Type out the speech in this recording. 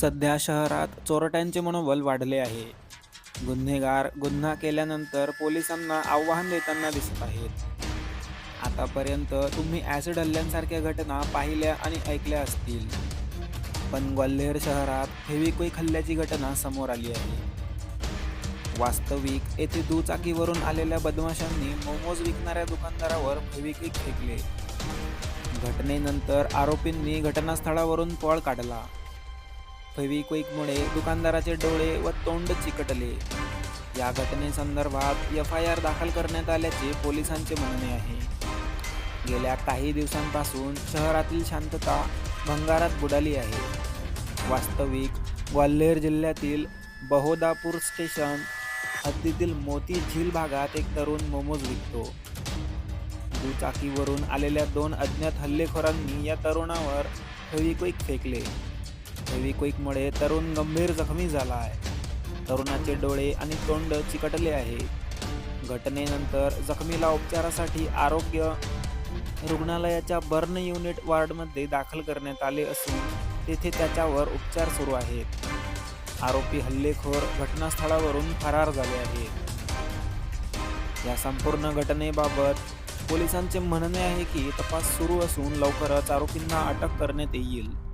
सध्या शहरात चोरट्यांचे मनोबल वाढले आहे. गुन्हेगार गुन्हा केल्यानंतर पोलिसांना आव्हान देताना दिसत आहेत. आतापर्यंत तुम्ही ॲसिड हल्ल्यांसारख्या घटना पाहिल्या आणि ऐकल्या असतील. पण ग्वाल्हेर शहरात फेविक्विक हल्ल्याची घटना समोर आली आहे. वास्तविक येथे दुचाकीवरून आलेल्या बदमाशांनी मोमोज विकणाऱ्या दुकानदारावर फेविक्विक फेकले. घटनेनंतर आरोपींनी घटनास्थळावरून पळ काढला. फेविक्विकमुळे दुकानदाराचे डोळे व तोंड चिकटले. या घटनेसंदर्भात एफ आय आर दाखल करण्यात आल्याचे पोलिसांचे म्हणणे आहे. गेल्या काही दिवसांपासून शहरातील शांतता भंगारात बुडाली आहे. वास्तविक ग्वाल्हेर जिल्ह्यातील बहोदापूर स्टेशन हद्दीतील मोती झील भागात एक तरुण मोमोज विकतो. दुचाकीवरून आलेल्या दोन अज्ञात हल्लेखोरांनी या तरुणावर फेविक्विक फेकले. फेविक्विकमुळे तरुण गंभीर जखमी झाला आहे. तरुणाचे डोळे आणि तोंड चिकटले आहे. घटनेनंतर जखमीला उपचारासाठी आरोग्य रुग्णालयाच्या बर्न युनिट वार्डमध्ये दाखल करण्यात आले असून तेथे त्याच्यावर उपचार सुरू आहेत. आरोपी हल्लेखोर घटनास्थळावरून फरार झाले आहेत. या संपूर्ण घटनेबाबत पोलिसांचे म्हणणे आहे की तपास सुरू असून लवकरच आरोपींना अटक करण्यात येईल.